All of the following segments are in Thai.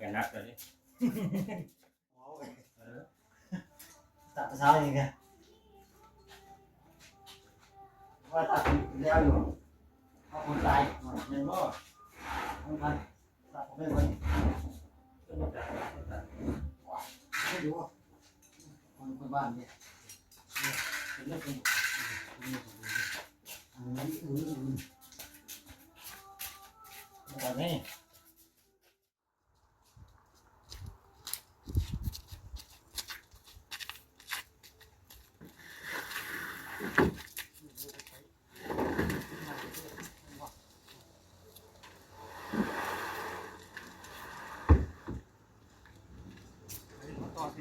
กลางกันนักเลยตัดเช้าเองไงว่าตัดแล้วอยู่เอาคนตายเงินก็คนพันตัดผมไม่คนไม่รู้คนคนบ้านเนี่ยเป็นเรื่องเป็นอันนี้อืออือแบบนี้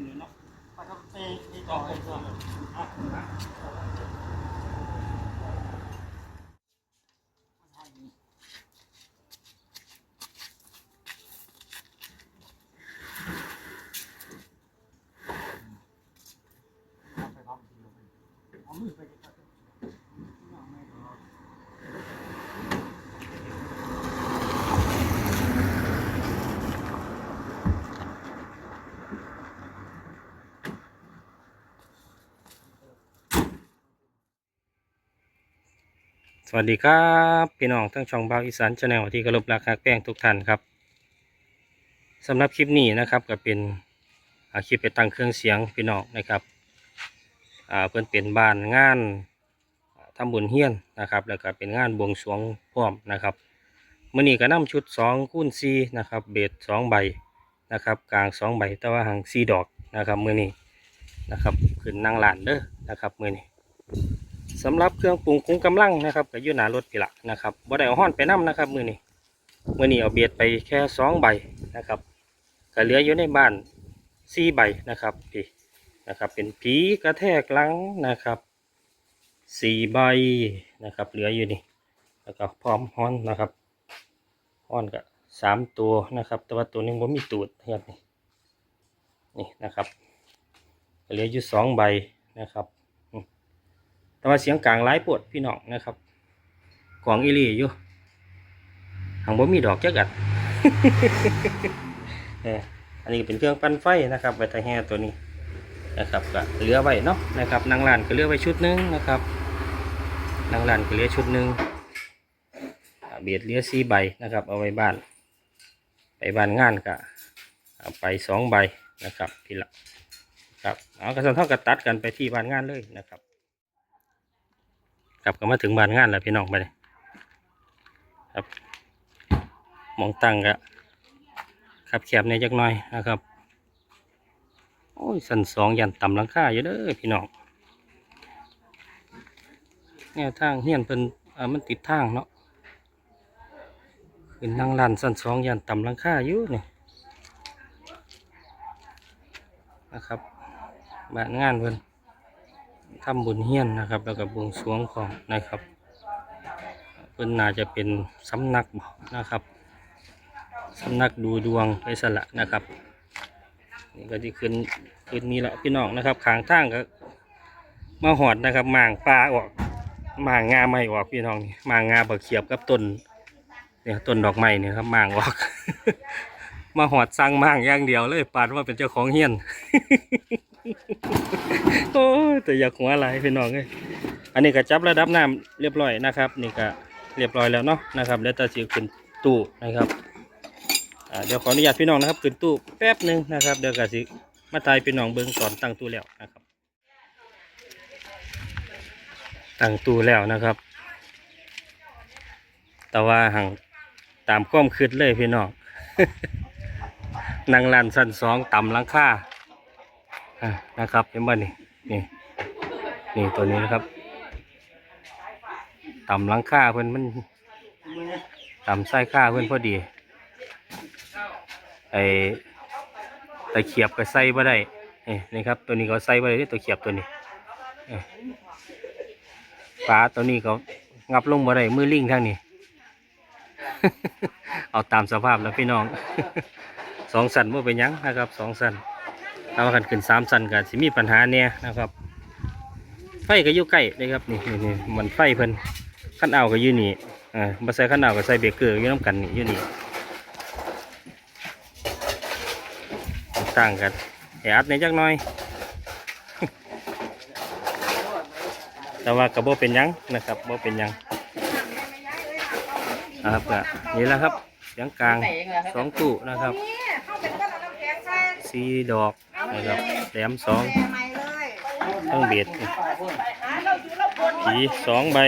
ต่อเนาะไปก็ไปต่อไปต่อ สวัสดีครับพี่น้องทั้งช่องบาวอีสานชาแนลที่กระลบราคาแป้งทุกท่านครับสำหรับคลิปนี้นะครับก็เป็นคลิปไปตั้งเครื่องเสียงพี่น้องนะครับเพื่อนเป็นบ้านงานอ่าทำบุญเฮียนนะครับ แล้วก็เป็นงานบวงสรวงพร้อมนะครับมื่อนี้ก็นำชุด2คูณ4นะครับเบส2ใบนะครับกลาง 2 ใบแต่ว่าหาง4ดอกนะครับมื่อนี้นะครับขึ้นนางหลานเด้อนะครับมื่อนี้ สำหรับเครื่องปรุงคุ้งกำลังนะครับก็อยู่หนารถพี่ละนะครับบ่ได้เอาห้อนไปนํนะครับ มือนี้มือนี้เอาเบียดไปแค่สองใบนะครับก็เหลืออยู่ในบ้านสี่ใบนะครับพี่นะครับเป็นผีกระแทกลังนะครับสี่ใบนะครับ เหลืออยู่นี่แล้วก็พร้อมห้อนนะครับห้อนก็สามตัวนะครับ แต่ว่าตัวหนึงผมมีตูดนะครับนี่นี่นะครับเหลืออยู่สองใบนะครับ แต่ว่าเสียงกลางหลายปวดพี่น้องนะครับกวางอีหลีอยู่หางบ่มีดอกจักอัดเอออันนี้เป็นเครื่องปั้นไฟนะครับไวทาแฮตัวนี้นะครับก็เหลือไว้เนาะนะครับนางลานก็เหลือไว้ชุดหนึงนะครับนางลานก็เหลือชุดหนึงอ่าเบียดเหลือสี่ใบนะครับ เอาไว้บ้าน ไปบ้านงานก็ไปสองใบนะครับทีละครับเอากระสันเท่ากับตัดกันไปที่บ้านงานเลยนะครับ ครับก็มาถึงบ้านงานแล้วพี่น้องไปเลยครับมองตั้งก็ขับแคบในจักหน่อยนะครับโอ้ยสันสองยันต่ำลังค่าอยู่เด้อพี่น้องเนี่ยทางเฮียนเป็นอ่ามันติดทางเนาะขึ้นนั่งลานสันสองยันต่ำลังค่าอยู่นี่นะครับบ้านงานเพิ่น ทำบุญเฮียนนะครับ แล้วก็บวงสรวงของนะครับเพิ่นน่าจะเป็นสำนักนะครับสำนักดูดวงไปสละนะครับนี่ก็ที่ขึ้นขึ้นนี่แหละพี่น้องนะครับขางทางก็มาหอดนะครับหมางปลาออกหมางงาไม่ออกพี่น้องนี่หมางงาบักเขียบกับต้นเนี่ยต้นดอกไม้เนี่ยครับหมางออก มาหอดสั่งหมางอย่างเดียวเลยปาดว่าเป็นเจ้าของเฮียน โอ้แต่อยากหัวอะไรพี่น้องเอ้ยอันนี้ก็จับระดับน้ำเรียบร้อยนะครับ นี่ก็เรียบร้อยแล้วเนาะนะครับ แล้วตาสีขึ้นตู้นะครับเดี๋ยวขออนุญาตพี่น้องนะครับขึ้นตู้แป๊บหนึ่งนะครับ เดี๋ยวก็สิมาทายพี่น้องเบิ้งก่อนตั้งตู้แล้วนะครับ ตั้งตู้แล้วนะครับ แต่ว่าหังตามความคืดเลยพี่น้องนั่งลานสั้นสองต่ำลังคาอะ นะครับเห็นบ่นี่นี่นี่ตัวนี้นะครับต่ำหลังคาเพื่อนมันต่ำไส้ค่าเพื่อนพอดีไอตะเขียบก็ใส่บ่ได้นี่นี่ครับ ตัวนี้ก็ใส่บ่ได้ตัวเขียบตัวนี้เอ้ยปลาตัวนี้ก็งับลงบ่ได้มือลิงทางนี้ เอาตามสภาพแล้วพี่น้องสองสันบ่เป็นยังนะครับสองสัน ถ้าว่ากันขึ้นสามสันก็สิมีปัญหาเนี่ยนะครับ ไฟก็อยู่ใกล้เลยครับนี่นี่มันไฟเพิ่นขั้นเอาก็อยู่นี่อ่าบ่ใส่ขั้นเอาก็ใส่เบรกเกอร์อยู่น้ำกันนี่อยู่นี่สร้างกันแออัดในจักน่อย แต่ว่ากับโบเป็นยังนะครับโบเป็นยังนะครับก็นี่แหละครับเสียงกลางสองตู้นะครับเข้าเป็นก้อนน้ำแข็งใส่สีดอก นะครับแหลมสองแม่ใหม่เลยทั้งเบียดหาเราอยู่เราบนผีสองใบ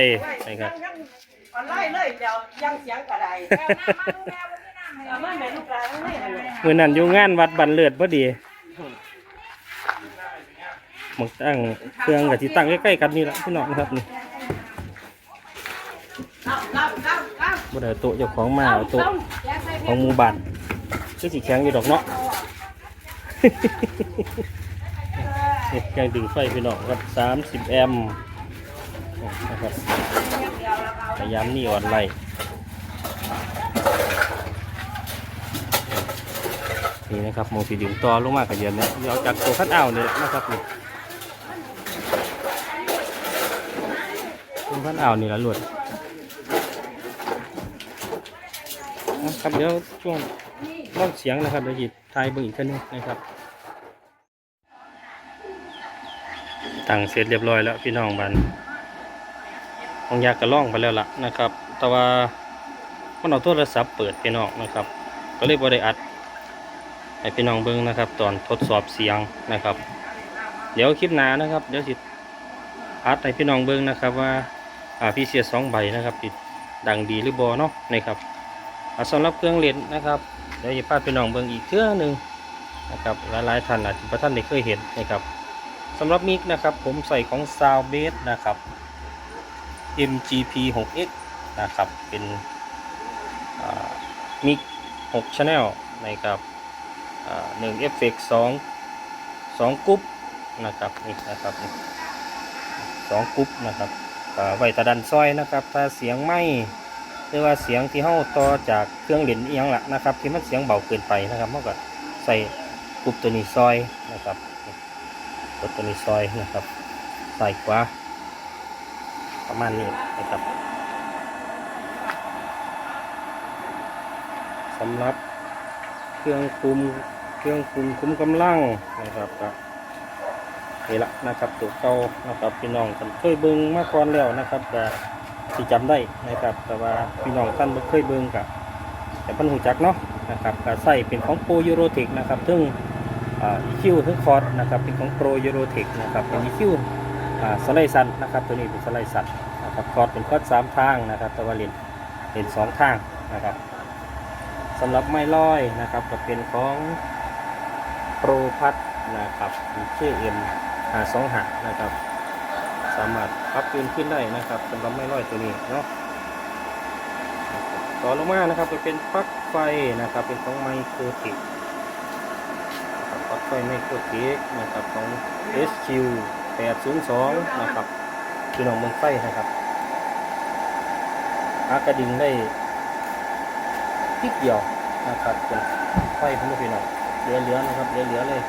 นะครับออนไลน์เลยเดี๋ยวยังเสียงกระไดเอามาแม่ลูกหลานนี่เลยมื่อนั้นอยู่งานวัดบันเลือดพอดีหมกตั้งเครื่องกับที่ตั้งใกล้ๆกันนี่แหละพี่น้องนะครับนี่เอาเอาเอาเอาบ่ได้เอาโต๊ะเจ้าของมาเอาโต๊ะของหมู่บ้านคือสิแข็งอยู่ดอกเนาะ นี่ยังดึงไฟพี่น้องครับ30แอมป์นะครับพยายามนี่อ่อนไหลนี่นะครับมองสีดึงต่อลงมากระเดียนเนี่ยเดี๋ยวจากตัวขั้นอ่าวนี่แหละนะครับนี่ตัวขั้นอ่าวนี่ละหลวดนะครับเดี๋ยวช่วงร่องเสียงนะครับเดี๋ยวหยิบทายเบิ่งอีกทีนึงนะครับ ตั้งเสร็จเรียบร้อยแล้วพี่น้องบันของยากกระล่องไปแล้วล่ะนะครับ แต่ว่ามันเอาโทรศัพท์เปิดพี่น้องนะครับ ก็เลยบ่ได้อัดให้พี่น้องเบิ่งนะครับ ตอนทดสอบเสียงนะครับ เดี๋ยวคลิปหน้านะครับ เดี๋ยวสิอัดให้พี่น้องเบิ่งนะครับว่าอ่าพี่เสียสองใบนะครับติดดังดีหรือบ่เนาะนะครับอสำหรับเครื่องเล่นนะครับเดี๋ยวจะพาพี่น้องเบิ่งอีกเครื่องหนึ่งนะครับหลายๆท่านอาจจะท่านได้เคยเห็นนะครับ สำหรับมิกนะครับผมใส่ของ Soundbase นะครับ MGP 6X นะครับ เป็นมิก6 Channel นะครับอ่าหนึ่งเอฟเฟกต์สองสองกรุ๊ปนะครับนี่นะครับนี่สองกรุ๊ปนะครับไว้ตะดันซอยนะครับ ถ้าเสียงไม่หรือว่าเสียงที่เฮาต่อจากเครื่องเล่นเอียงละนะครับ ที่มันเสียงเบาเกินไปนะครับเฮาก็ใส่กรุ๊ปตัวนี้ซอยนะครับ กดตัวนี้ซอยนะครับใส่ขวาประมาณนี้นะครับสำหรับเครื่องคุมเครื่องคุมคุมกำลังนะครับก็นี่ละนะครับตัวเก่านะครับพี่น้องกันเคยเบิ้งมาก่อนแล้วนะครับแต่ที่จำได้นะครับ แต่ว่าพี่น้องท่านบ่เคยเบิ้งกับแต่พันหูจักเนาะนะครับก็ใส่เป็นของโปรยูโรเทคนะครับซึ่ง EQ ทั้งคอร์ดนะครับเป็นของ Pro Eurotech นะครับเป็น EQ สไลด์สันนะครับตัวนี้เป็นสไลด์สันนะครับคอร์ดเป็นคอร์ดสามทางนะครับแต่ว่าเลนเลนสองทางนะครับสำหรับไม้ลอยนะครับก็เป็นของ Pro พัดนะครับชื่อ M หาสองหานะครับ สามารถปรับเปลี่ยนขึ้นได้นะครับสำหรับไม้ลอยตัวนี้เนาะต่อลงมานะครับจะเป็นปลั๊กไฟนะครับเป็นของไมโครเทค ไฟไมโครเทคนะครับของ SQ 802นะครับพี่น้องเมืองไฟนะครับหากระดิ่งได้ทิดเดียวนะครับเป็นไฟพี่น้องพี่น้องเหลือเหลือๆนะครับเหลือเหลือๆเลย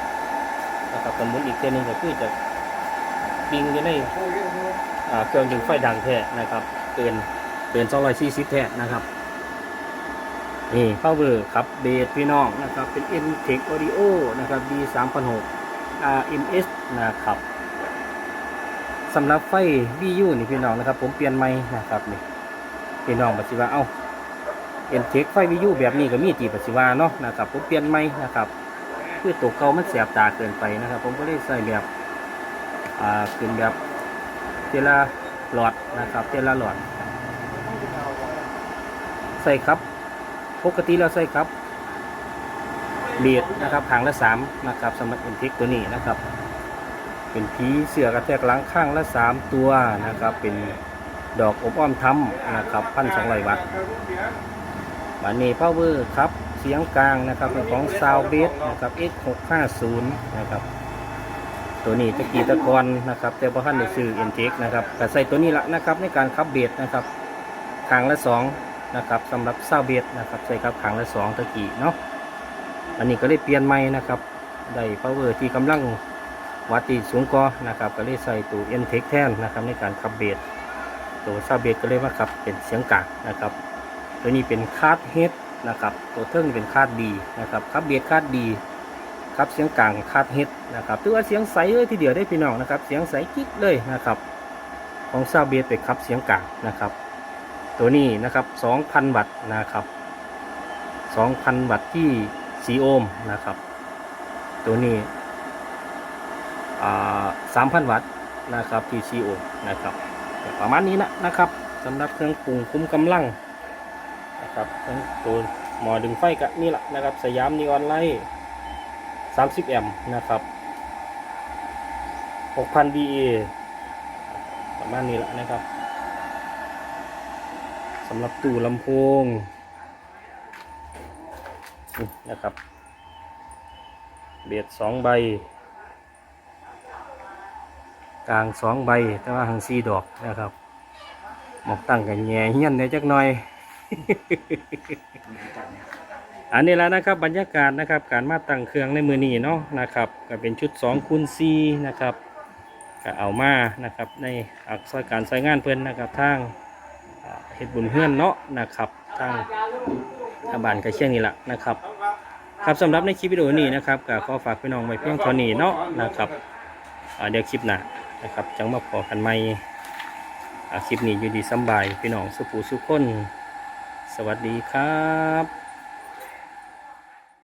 นะครับกันมุนอีกเท่านึงก็คือจะปิงอยู่ในอ่าเครื่องดึงไฟดังแท้นะครับเกินเกิน240แท้นะครับ นี่ power ครับเบสพี่น้องนะครับ เป็น M Tech Audio นะครับ D 3 0 6 RMS นะครับสำหรับไฟ VU นี่พี่น้องนะครับ ผมเปลี่ยนใหม่นะครับนี่พี่น้องปัจจุบันเอ้า M Tech ไฟ VU แบบนี้ก็มีจีปัจจุบันเนาะนะครับผมเปลี่ยนใหม่นะครับคือตัวเก่ามันแสบตาเกินไปนะครับ ผมก็เลยใส่แบบอ่าเป็นแบบเทละหลอดนะครับเทละหลอด ใส่ครับ ปกติเราใส่ครับเบียดนะครับหางละสามนะครับสำหรับเอ็นทิกตัวนี้นะครับ เป็นผีเสือกระแทกหลังข้างละสามตัวนะครับ เป็นดอกอบอ้อมทำนะครับพันสองร้อยวัตต์มาเน่พาวเวอร์ครับเสียงกลางนะครับเป็นของซาวเบสนะครับ X 6 5 0 นะครับตัวนี้ตะกี้ตะกอนนะครับแต่พอท่านได้ซื้อเอ็นเทกนะครับแต่ใส่ตัวนี้ละนะครับในการขับเบสนะครับข้างละสอง นะครับสำหรับซาเบียดนะครับใส่ครับขังละสองตะกี้เนาะอันนี้ก็เลยเปลี่ยนใหม่นะครับได้พาวเวอร์ที่กำลังวัดที่สูงกว่านะครับก็เลยใส่ตัวเอ็นเทคแทนนะครับในการขับเบสตัวซาเบียดก็เลยมาขับเป็นเสียงกางนะครับตัวนี้เป็นคาดเฮดนะครับตัวเทิงเป็นคาดดีนะครับขับเบียดคาดดีครับเสียงกลางคาดเฮดนะครับถือว่าเสียงใสเลยทีเดียวได้พี่น้องนะครับเสียงใสกิ๊กเลยนะครับของซาเบสไปครับเสียงกลางนะครับ ตัวนี้นะครับ 2,000 วัตต์นะครับ 2,000 วัตต์ที่ 4 โอห์มนะครับ ตัวนี้อ่า3,000 วัตต์นะครับที่ 4 โอห์มนะครับประมาณนี้นะนะครับสำหรับเครื่องปรุงคุ้มกำลังนะครับทั้งตัวหมอดึงไฟกับนี่แหละนะครับ สยามนีออนไลท์30 แอมป์นะครับ6,000 VA ประมาณนี้แหละนะครับำหรับตู้ลำโพงนะครับเบียดสองใบ กลางสองใบแต่ว่าหางสีดอกนะครับหมอกตั้งกันแง่เฮี้ยนได้จักหน่อย อันนี้แล้วนะครับบรรยากาศนะครับ การมาตั้งเครื่องในมือนี้เนาะนะครับ ก็เป็นชุด2คูณ4นะครับก็เอามานะครับ ในอักษรการใช้งานเพิ่นนะครับทาง เฮ็ดบุญเฮือนเนาะนะครับทางทางบ้านกระเชียงนี่แหละนะครับ ครับสำหรับในคลิปวิดีโอนี้นะครับก็ขอฝากพี่น้องไว้เพียงเท่านี้เนาะนะครับเดี๋ยวคลิปหน้านะครับจังมาพอกันใหม่คลิปนี้อยู่ดีสบายพี่น้องสุขูสุขคน สวัสดีครับ